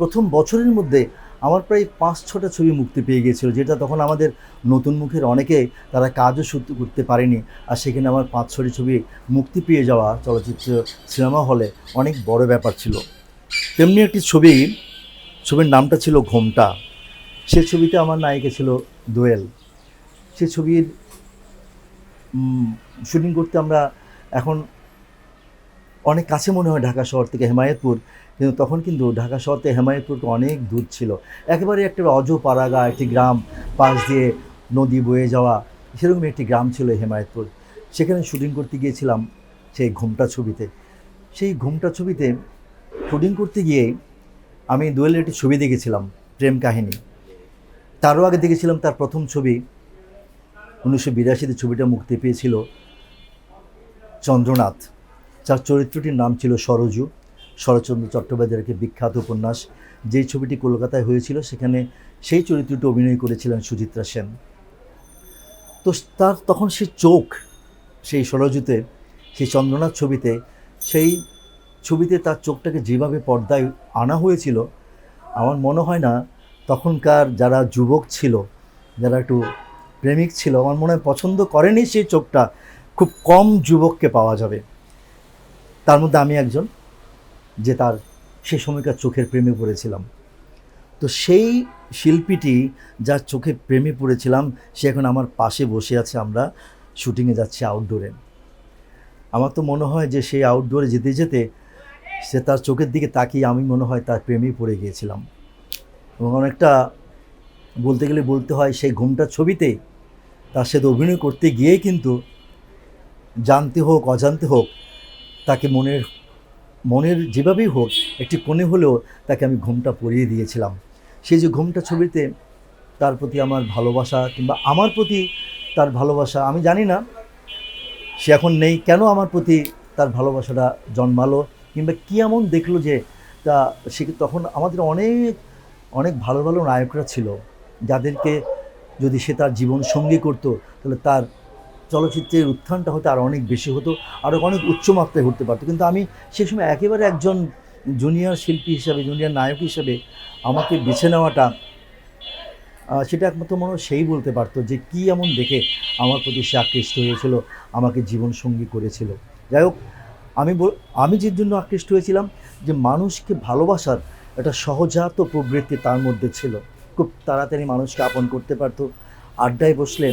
প্রথম বছরের মধ্যে আমার প্রায় পাঁচ ছটা ছবি মুক্তি পেয়ে গিয়েছিল, যেটা তখন আমাদের নতুন মুখের অনেকে তারা কাজও শুরু করতে পারেনি। আর সেখানে আমার পাঁচ ছটি ছবি মুক্তি পেয়ে যাওয়া চলচ্চিত্র সিনেমা হলে অনেক বড় ব্যাপার ছিল। তেমনি একটি ছবি, ছবির নামটা ছিল ঘোমটা। সে ছবিতে আমার নায়িকা ছিল দোয়েল। সে ছবির শুটিং করতে আমরা এখন অনেক কাছে মনে হয় ঢাকা শহর থেকে হেমায়তপুর, কিন্তু তখন কিন্তু ঢাকা শহর থেকে হেমায়তপুর অনেক দূর ছিল। একেবারে একটা অজ পাড়াগা একটি গ্রাম, পাশ দিয়ে নদী বয়ে যাওয়া সেরকম একটি গ্রাম ছিল হেমায়তপুর। সেখানে শুটিং করতে গিয়েছিলাম সেই ঘুমটা ছবিতে। সেই ঘুমটা ছবিতে শুটিং করতে গিয়ে আমি দোয়েলের একটি ছবি দেখেছিলাম, প্রেম কাহিনী। তারও আগে দেখেছিলাম তার প্রথম ছবি। উনিশশো বিরাশিতে ছবিটা মুক্তি পেয়েছিল চন্দ্রনাথ। যার চরিত্রটির নাম ছিল সরজু। শরৎচন্দ্র চট্টোপাধ্যায়ের একটি বিখ্যাত উপন্যাস। যেই ছবিটি কলকাতায় হয়েছিল, সেখানে সেই চরিত্রটি অভিনয় করেছিলেন সুচিত্রা সেন। তো তার তখন সে চোখ, সেই সরজুতে, সেই চন্দ্রনাথ ছবিতে, সেই ছবিতে তার চোখটাকে যেভাবে পর্দায় আনা হয়েছিল, আমার মনে হয় না তখনকার যারা যুবক ছিল, যারা একটু প্রেমিক ছিল, আমার মনে হয় পছন্দ করেনি সেই চোখটা, খুব কম যুবককে পাওয়া যাবে। তার মধ্যে আমি একজন, যে তার সে সময়কার চোখের প্রেমে পড়েছিলাম। তো সেই শিল্পীটি যার চোখে প্রেমে পড়েছিলাম, সে এখন আমার পাশে বসে আছে আমরা শুটিংয়ে যাচ্ছি আউটডোরে আমার তো মনে হয় যে সেই আউটডোরে যেতে যেতে সে তার চোখের দিকে তাকিয়ে আমি মনে হয় তার প্রেমে পড়ে গিয়েছিলাম। এবং অনেকটা বলতে গেলে বলতে হয় সেই ঘুমটা ছবিতে তার সাথে অভিনয় করতে গিয়ে কিন্তু জানতে হোক, অজান্তে হোক তাকে মনের মনের যেভাবেই হোক, একটি কোণে হলেও তাকে আমি ঘুমটা পরিয়ে দিয়েছিলাম। সেই যে ঘুমটা ছবিতে তার প্রতি আমার ভালোবাসা কিংবা আমার প্রতি তার ভালোবাসা, আমি জানি না সে এখন নেই, কেন আমার প্রতি তার ভালোবাসাটা জন্মালো কিংবা কী এমন দেখল যে তা, সে তখন আমাদের অনেক অনেক ভালো ভালো নায়করা ছিল, যাদেরকে যদি সে তার জীবন সঙ্গী করতো, তাহলে তার চলচ্চিত্রের উত্থানটা হয়তো আরও অনেক বেশি হতো আরও অনেক উচ্চমাত্রায় ঘুরতে পারতো। কিন্তু আমি সে সময় একেবারে একজন জুনিয়র শিল্পী হিসাবে জুনিয়র নায়ক হিসাবে আমাকে বেছে নেওয়াটা সেটা একমাত্র মনে সেই বলতে পারতো যে কী এমন দেখে আমার প্রতি সে আকৃষ্ট হয়েছিল, আমাকে জীবনসঙ্গী করেছিল। যাই হোক, আমি আমি যে জন্য আকৃষ্ট হয়েছিলাম যে মানুষকে ভালোবাসার একটা সহজাত প্রবৃত্তি তার মধ্যে ছিল। খুব তাড়াতাড়ি মানুষকে আপন করতে পারতো, আড্ডায় বসলে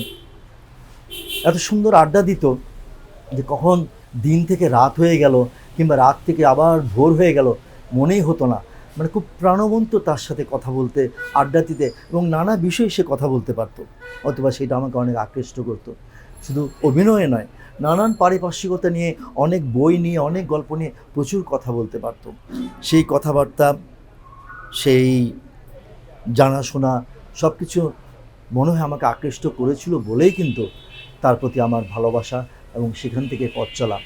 এত সুন্দর আড্ডা দিত যে কখন দিন থেকে রাত হয়ে গেল কিংবা রাত থেকে আবার ভোর হয়ে গেল মনেই হতো না। মানে খুব প্রাণবন্ত তার সাথে কথা বলতে, আড্ডা দিতে এবং নানা বিষয়ে সে কথা বলতে পারতো। অথবা সেটা আমাকে অনেক আকৃষ্ট করতো। শুধু অভিনয়ে নয়, নানান পারিপার্শ্বিকতা নিয়ে অনেক বই নিয়ে, অনেক গল্প নিয়ে প্রচুর কথা বলতে পারতো। সেই কথাবার্তা, সেই জানাশোনা সব কিছু মনে হয় আমাকে আকৃষ্ট করেছিল বলেই কিন্তু তার প্রতি আমার ভালোবাসা এবং সেখান থেকে পথ চলা।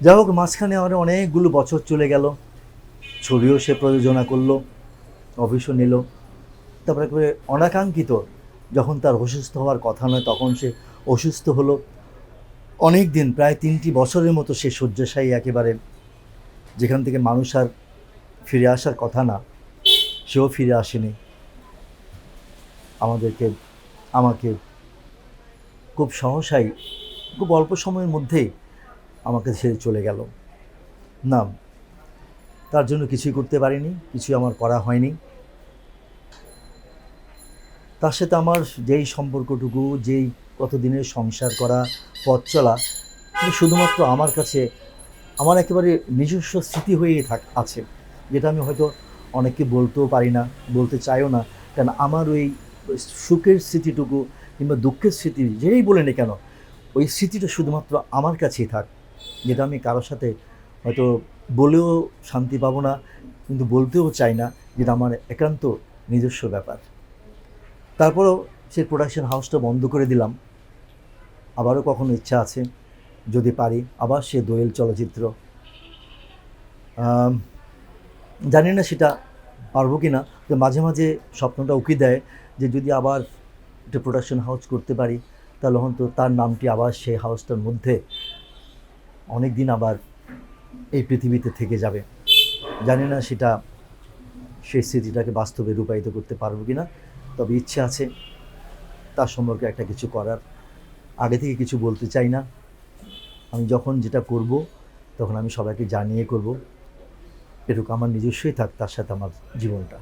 যাই হোক, মাঝখানে আমার অনেকগুলো বছর চলে গেল। ছবিও সে প্রযোজনা করল অফিসও নিল। তারপরে একেবারে অনাকাঙ্ক্ষিত, যখন তার অসুস্থ হওয়ার কথা নয়, তখন সে অসুস্থ হলো। অনেক দিন প্রায় তিনটি বছরের মতো সে শয্যাশায়ী একেবারে, যেখান থেকে মানুষ আর ফিরে আসার কথা না, সেও ফিরে আসেনি। আমাদেরকে, আমাকে খুব সহসাই, খুব অল্প সময়ের মধ্যেই আমাকে ছেড়ে চলে গেল। না, তার জন্য কিছুই করতে পারিনি, কিছুই আমার করা হয়নি। তার সাথে আমার যেই সম্পর্কটুকু, যেই কতদিনের সংসার করা, পথ চলা শুধুমাত্র আমার কাছে, আমার একেবারে নিজস্ব স্মৃতি হয়েই থাক, আছে। যেটা আমি হয়তো অনেককে বলতেও পারি না, বলতে চাইও না, কারণ আমার ওই সুখের স্মৃতিটুকু কিংবা দুঃখের স্মৃতি, যেই বলে নি কেন, ওই স্মৃতিটা শুধুমাত্র আমার কাছেই থাক। যেটা আমি কারোর সাথে হয়তো বলেও শান্তি পাবো না, কিন্তু বলতেও চাই না, যেটা আমার একান্ত নিজস্ব ব্যাপার। তারপরেও সেই প্রোডাকশন হাউসটা বন্ধ করে দিলাম। আবারও কখনো ইচ্ছা আছে, যদি পারি, আবার সে দোয়েল চলচ্চিত্র। জানি না সেটা পারব কি না মাঝে মাঝে স্বপ্নটা উকি দেয় যে যদি আবার একটা প্রোডাকশন হাউস করতে পারি, তাহলে হয়তো তার নামটি আবার সেই হাউসটার মধ্যে অনেক দিন আবার এই পৃথিবীতে থেকে যাবে। জানি না সেটা সেই স্মৃতিটাকে বাস্তবে রূপায়িত করতে পারব কি না তবে ইচ্ছে আছে তার সম্পর্কে একটা কিছু করার। আগে থেকে কিছু বলতে চাই না। আমি যখন যেটা করব, তখন আমি সবাইকে জানিয়ে করব, এটুকু আমার নিজস্বই থাক তার সাথে আমার জীবনটা।